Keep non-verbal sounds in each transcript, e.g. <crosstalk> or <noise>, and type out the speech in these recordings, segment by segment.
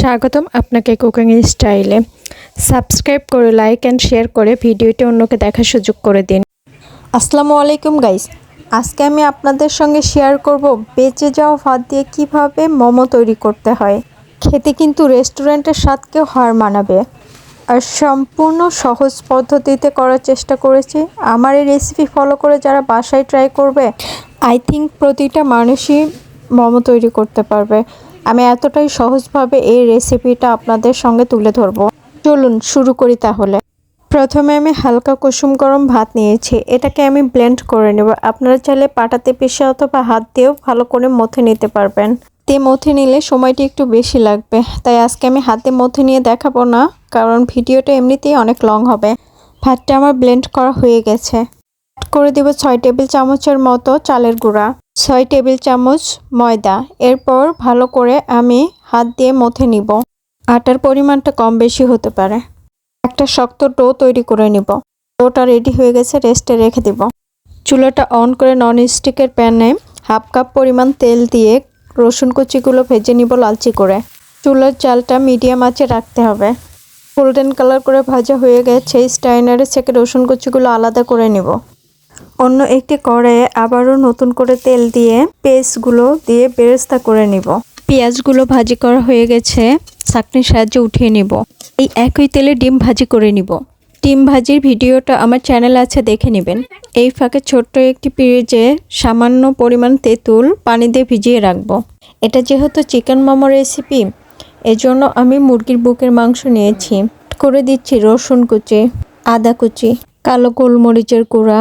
স্বাগতম আপনাকে কুকিং স্টাইলে। সাবস্ক্রাইব করে, লাইক অ্যান্ড শেয়ার করে ভিডিওটি অন্যকে দেখার সুযোগ করে দিন। আসসালামু আলাইকুম, গাইস। আজকে আমি আপনাদের সঙ্গে শেয়ার করব বেঁচে যাওয়া ভাত দিয়ে কীভাবে মোমো তৈরি করতে হয়। খেতে কিন্তু রেস্টুরেন্টের স্বাদকেও হার মানাবে। আর সম্পূর্ণ সহজ পদ্ধতিতে করার চেষ্টা করেছি। আমার এই রেসিপি ফলো করে যারা বাসায় ট্রাই করবে আই থিঙ্ক প্রতিটা মানুষই মোমো তৈরি করতে পারবে। আমি এতটাই সহজভাবে এই রেসিপিটা আপনাদের সঙ্গে তুলে ধরবো। চলুন, শুরু করি তাহলে। প্রথমে আমি হালকা কুসুম গরম ভাত নিয়েছি। এটাকে আমি ব্লেন্ড করে নেব। আপনারা চাইলে পাটাতে পিষে অথবা হাত দিয়েও ভালো করে মথে নিতে পারবেন। তে মথে নিলে সময়টি একটু বেশি লাগবে। তাই আজকে আমি হাতে মথে নিয়ে দেখাবো না, কারণ ভিডিওটা এমনিতেই অনেক লং হবে। ভাতটা আমার ব্লেন্ড করা হয়ে গেছে। করে দেব ছয় টেবিল চামচের মতো চালের গুঁড়া, ছয় টেবিল চামচ ময়দা। এরপর ভালো করে আমি হাত দিয়ে মথে নিব। আটার পরিমাণটা কম বেশি হতে পারে। একটা শক্ত ডো তৈরি করে নিব। ডোটা রেডি হয়ে গেছে, রেস্টে রেখে দিব। চুলাটা অন করে নন স্টিকের প্যানে হাফ কাপ পরিমাণ তেল দিয়ে রসুন কুচিগুলো ভেজে নিব লালচি করে। চুলার চালটা মিডিয়াম আঁচে রাখতে হবে। গোল্ডেন কালার করে ভাজা হয়ে গেছে স্টাইনারে থেকে রসুন কুচিগুলো আলাদা করে নিব। অন্য একটি কড়াইয়ে আবারও নতুন করে তেল দিয়ে পেস্টগুলো দিয়ে বেরেস্তা করে নিব। পেঁয়াজগুলো ভাজি করা হয়ে গেছে চাকনির সাহায্যে উঠিয়ে নিব। এই একই তেলে ডিম ভাজি করে নিব। ডিম ভাজির ভিডিওটা আমার চ্যানেলে আছে, দেখে নেবেন। এই ফাঁকে ছোট্ট একটি পিঁড়িজে সামান্য পরিমাণ তেঁতুল পানি দিয়ে ভিজিয়ে রাখব। এটা যেহেতু চিকেন মোমো রেসিপি, এজন্য আমি মুরগির বুকের মাংস নিয়েছি। করে দিচ্ছি রসুন কুচি, আদা কুচি, কালো গোলমরিচের গুঁড়া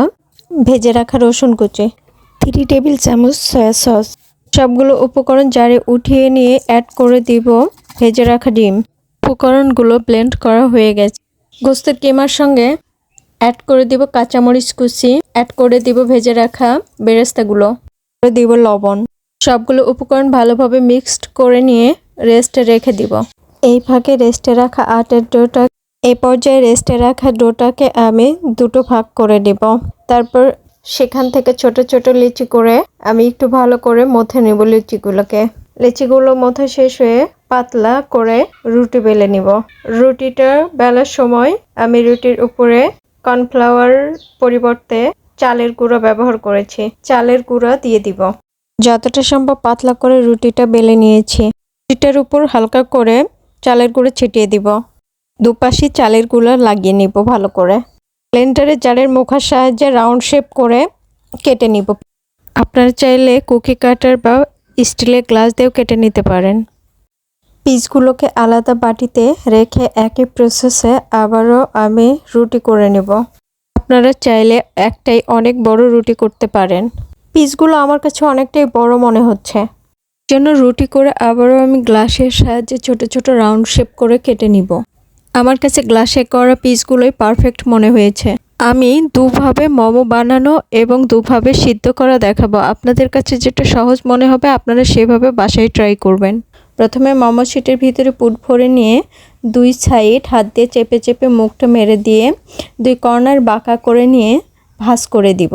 ভেজে রাখা রসুন কুচি থ্রি টেবিল চামচ সয়া সস সবগুলো উপকরণ জারে উঠিয়ে নিয়ে অ্যাড করে দিব ভেজে রাখা ডিম। উপকরণগুলো ব্লেন্ড করা হয়ে গেছে। গোস্তের কিমার সঙ্গে অ্যাড করে দিব কাঁচামরিচ কুচি অ্যাড করে দিব ভেজে রাখা বেরেস্তাগুলো, করে দিব লবণ। সবগুলো উপকরণ ভালোভাবে মিক্সড করে নিয়ে রেস্টে রেখে দিব। এই ফাঁকে রেস্টে রাখা আটের ডোটা এই পর্যায়ে রেস্টে রাখা ডোটাকে আমি দুটো ভাগ করে দেব তারপর সেখান থেকে ছোট ছোট লিচি করে আমি একটু ভালো করে মথে নেব লিচিগুলোকে। লিচিগুলো মথে শেষ হয়ে পাতলা করে রুটি বেলে নিব। রুটিটা বেলার সময় আমি রুটির উপরে কর্নফ্লাওয়ার পরিবর্তে চালের গুঁড়া ব্যবহার করেছি। চালের গুঁড়া দিয়ে দিব। যতটা সম্ভব পাতলা করে রুটিটা বেলে নিয়েছি। রুটিটার উপর হালকা করে চালের গুঁড়ো ছিটিয়ে দিব। দুপাশে চালের গুঁড়ো লাগিয়ে নিব ভালো করে। ব্লেন্ডারে জারের মুখার সাহায্যে রাউন্ড শেপ করে কেটে নিব। আপনারা চাইলে কুকি কাটার বা স্টিলের গ্লাস দিয়েও কেটে নিতে পারেন। পিসগুলোকে আলাদা বাটিতে রেখে একই প্রসেসে আবারও আমি রুটি করে নেব। আপনারা চাইলে একটাই অনেক বড় রুটি করতে পারেন। পিসগুলো আমার কাছে অনেকটাই বড় মনে হচ্ছে। জন্য রুটি করে আবারও আমি গ্লাসের সাহায্যে ছোট ছোট রাউন্ড শেপ করে কেটে নিব। আমার কাছে গ্লাসে করা পিসগুলোই পারফেক্ট মনে হয়েছে। আমি দুভাবে মোমো বানানো এবং দুভাবে সিদ্ধ করা দেখাবো। আপনাদের কাছে যেটা সহজ মনে হবে, আপনারা সেভাবে বাসায় ট্রাই করবেন। প্রথমে মোমো শিটের ভিতরে পুট ভরে নিয়ে দুই সাইড হাত দিয়ে চেপে চেপে মুখটা মেরে দিয়ে দুই কর্নার বাঁকা করে নিয়ে ভাঁজ করে দিব।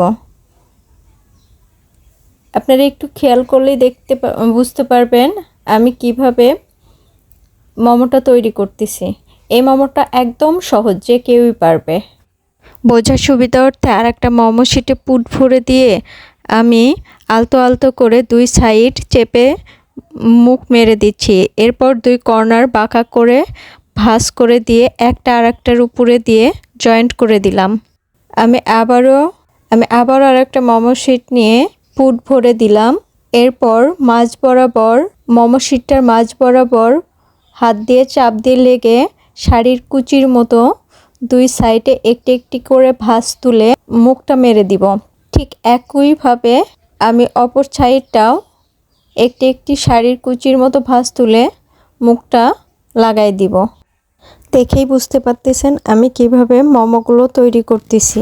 আপনারা একটু খেয়াল করলেই দেখতে বুঝতে পারবেন আমি কীভাবে মোমোটা তৈরি করতেছি। এই মোমোটা একদম সহজ, যে কেউই পারবে। বোঝার সুবিধার্থে আর একটা মোমো শিটে পুট ভরে দিয়ে আমি আলতো আলতো করে দুই সাইড চেপে মুখ মেরে দিচ্ছি। এরপর দুই কর্নার বাঁকা করে ভাঁজ করে দিয়ে একটা আর একটার উপরে দিয়ে জয়েন্ট করে দিলাম। আমি আবারও আমি আবারও আর একটা মোমো শিট নিয়ে পুট ভরে দিলাম। এরপর মাঝ বরাবর, মোমো শিটটার মাঝ বরাবর হাত দিয়ে চাপ দিয়ে লেগে শাড়ির কুচির মতো দুই সাইডে একটি একটি করে ভাঁজ তুলে মুখটা মেরে দিব। ঠিক একইভাবে আমি অপর সাইডটাও একটি একটি শাড়ির কুচির মতো ভাঁজ তুলে মুখটা লাগাই দিব। দেখেই বুঝতে পারতেছেন আমি কীভাবে মোমোগুলো তৈরি করতেছি।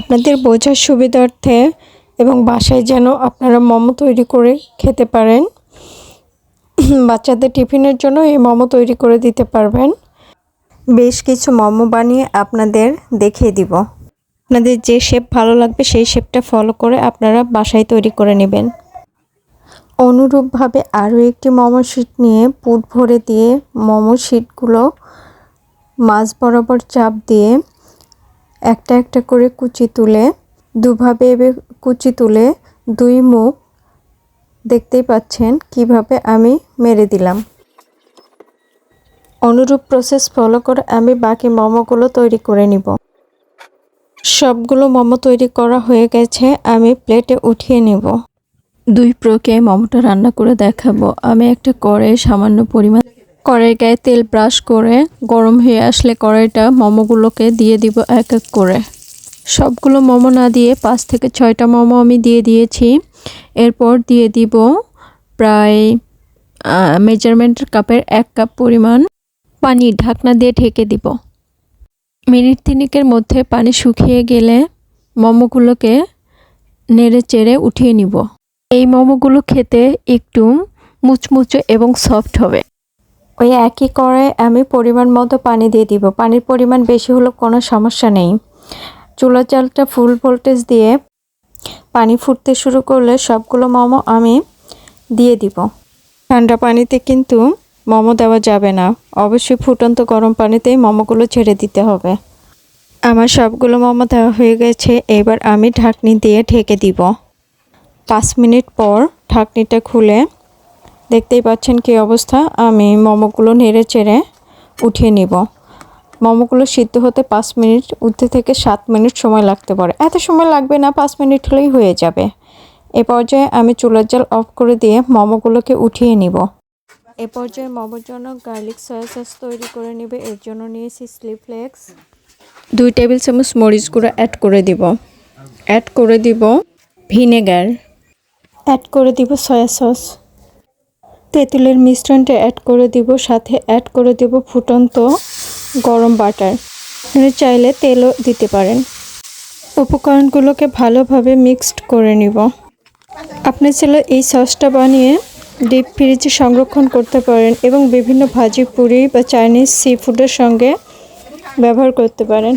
আপনাদের বোঝার সুবিধার্থে এবং বাসায় যেন আপনারা মোমো তৈরি করে খেতে পারেন। <coughs> বাচ্চাদের টিফিনের জন্য এই মোমো তৈরি করে দিতে পারবেন। বেশ কিছু মোমো বানিয়ে আপনাদের দেখিয়ে দিব। আপনাদের যে শেপ ভালো লাগবে সেই শেপটা ফলো করে আপনারা বাসায় তৈরি করে নেবেন। অনুরূপভাবে আরও একটি মোমো শিট নিয়ে পুট ভরে দিয়ে মোমো শিটগুলো মাছ বরাবর চাপ দিয়ে একটা একটা করে কুচি তুলে দুভাবে কুচি তুলে দুই মুখ দেখতেই পাচ্ছেন কীভাবে আমি মেরে দিলাম। অনুরূপ প্রসেস ফলো করে আমি বাকি মোমোগুলো তৈরি করে নিব। সবগুলো মোমো তৈরি করা হয়ে গেছে, আমি প্লেটে উঠিয়ে নেব। দুই প্রকে মোমোটা রান্না করে দেখাবো। আমি একটা কড়াই সামান্য পরিমাণ কড়াই গায়ে তেল ব্রাশ করে গরম হয়ে আসলে কড়াইটা মোমোগুলোকে দিয়ে দিব এক এক করে। সবগুলো মোমো না দিয়ে পাঁচ থেকে ছয়টা মোমো আমি দিয়ে দিয়েছি। এরপর দিয়ে দিব প্রায় মেজারমেন্ট কাপের এক কাপ পরিমাণ পানি ঢাকনা দিয়ে ঢেকে দিব। মিনিট তিনেকের মধ্যে পানি শুকিয়ে গেলে মোমোগুলোকে নেড়ে চেড়ে উঠিয়ে নিব। এই মোমোগুলো খেতে একটু মুচমুচে এবং সফট হবে। ওই একই করে আমি পরিমাণ মতো পানি দিয়ে দিব। পানির পরিমাণ বেশি হলে কোনো সমস্যা নেই। চুলা চালটা ফুল ভোল্টেজ দিয়ে পানি ফুটতে শুরু করলে সবগুলো মোমো আমি দিয়ে দিব। ঠান্ডা পানিতে কিন্তু মোমো দেওয়া যাবে না। অবশ্যই ফুটন্ত গরম পানিতেই মোমোগুলো ছেড়ে দিতে হবে। আমার সবগুলো মোমো দেওয়া হয়ে গেছে, এবার আমি ঢাকনি দিয়ে ঢেকে দিব। পাঁচ মিনিট পর ঢাকনিটা খুলে দেখতেই পাচ্ছেন কী অবস্থা। আমি মোমোগুলো নেড়ে চেড়ে উঠিয়ে নিব। মোমোগুলো সিদ্ধ হতে পাঁচ মিনিট উঠতে থেকে সাত মিনিট সময় লাগতে পারে। এত সময় লাগবে না, পাঁচ মিনিট হলেই হয়ে যাবে। এ পর্যায়ে আমি চুলার জাল অফ করে দিয়ে মোমোগুলোকে উঠিয়ে নিব। এ পর্যায়ে মোমোর জন্য গার্লিক সয়া সস তৈরি করে নেবে। এর জন্য নিয়েছি স্লিপফ্লেক্স দুই টেবিল চামচ মরিচ গুঁড়ো অ্যাড করে দিব। অ্যাড করে দিব ভিনেগার। অ্যাড করে দিব সয়া সস। তেঁতুলের মিশ্রণটা অ্যাড করে দিব, সাথে অ্যাড করে দিব ফুটন্ত গরম বাটার। আপনি চাইলে তেলও দিতে পারেন। উপকরণগুলোকে ভালোভাবে মিক্সড করে নিব। আপনি চাইলে এই সসটা বানিয়ে ডিপ ফ্রিজে সংরক্ষণ করতে পারেন এবং বিভিন্ন ভাজি পুরি বা চাইনিজ সি ফুডের সঙ্গে ব্যবহার করতে পারেন।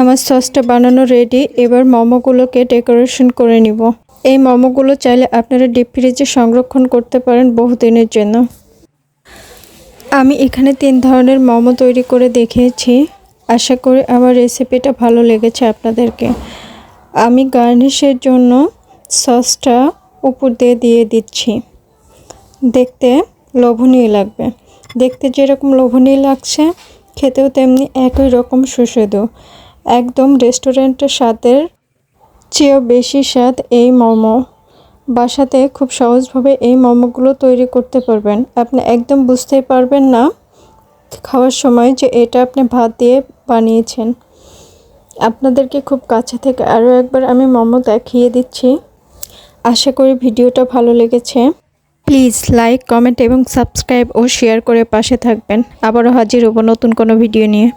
আমার সসটা বানানো রেডি এবার মোমোগুলোকে ডেকোরেশন করে নিব। এই মোমোগুলো চাইলে আপনারা ডিপ ফ্রিজে সংরক্ষণ করতে পারেন বহুদিনের জন্য। আমি এখানে তিন ধরনের মোমো তৈরি করে দেখিয়েছি আশা করি আমার রেসিপিটা ভালো লেগেছে আপনাদেরকে। আমি গার্নিশের জন্য সসটা উপর দিয়ে দিয়ে দিচ্ছি। দেখতে লোভনীয় লাগবে। দেখতে যেরকম লোভনীয় লাগছে, খেতেও তেমনি একই রকম সুস্বাদু। একদম রেস্টুরেন্টের স্বাদের চেয়েও বেশি স্বাদ এই মোমো। বাসাতে খুব সহজভাবে এই মোমোগুলো তৈরি করতে পারবেন। আপনি একদম বুঝতেই পারবেন না খাওয়ার সময় যে এটা আপনি ভাত দিয়ে বানিয়েছেন। আপনাদেরকে খুব কাছে থেকে আরও একবার আমি মোমো দেখিয়ে দিচ্ছি। আশা করি ভিডিওটা ভালো লেগেছে। প্লিজ লাইক, কমেন্ট এবং সাবস্ক্রাইব ও শেয়ার করে পাশে থাকবেন। আবারও হাজির হব নতুন কোনো ভিডিও নিয়ে।